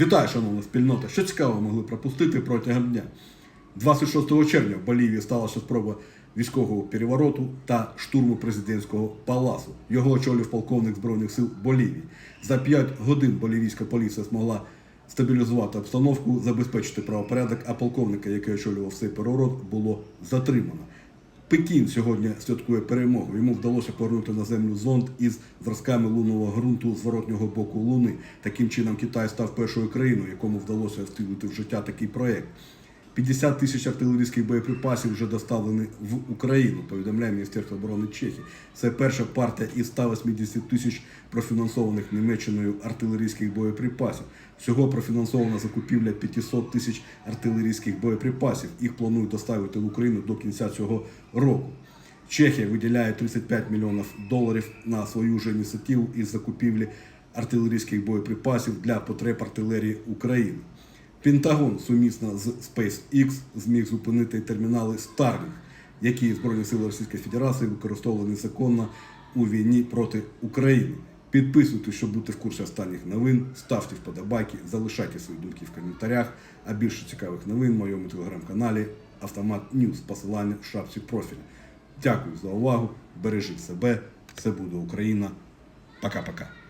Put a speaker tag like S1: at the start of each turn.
S1: Вітаю, шановна спільнота! Що цікаво могли пропустити протягом дня. 26 червня в Болівії сталася спроба військового перевороту та штурму президентського палацу. Його очолював полковник Збройних сил Болівії. За 5 годин болівійська поліція змогла стабілізувати обстановку, забезпечити правопорядок, а полковника, який очолював цей переворот, було затримано. Пекін сьогодні святкує перемогу. Йому вдалося повернути на землю зонд із зразками лунного ґрунту зворотнього боку Луни. Таким чином, Китай став першою країною, якому вдалося втілити в життя такий проект. 50 тисяч артилерійських боєприпасів вже доставлені в Україну, повідомляє Міністерство оборони Чехії. Це перша партія із 180 тисяч профінансованих Німеччиною артилерійських боєприпасів. Всього профінансована закупівля 500 тисяч артилерійських боєприпасів. Їх планують доставити в Україну до кінця цього року. Чехія виділяє 35 мільйонів доларів на свою ж ініціативу із закупівлі артилерійських боєприпасів для потреб артилерії України. Пентагон сумісно з SpaceX зміг зупинити термінали Starlink, які Збройні сили Російської Федерації використовували незаконно у війні проти України. Підписуйтесь, щоб бути в курсі останніх новин, ставте вподобайки, залишайте свої думки в коментарях. А більше цікавих новин в моєму телеграм-каналі Автомат Ньюс. Посилання в шапці профіля. Дякую за увагу. Бережіть себе. Все буде Україна. Пока-пока.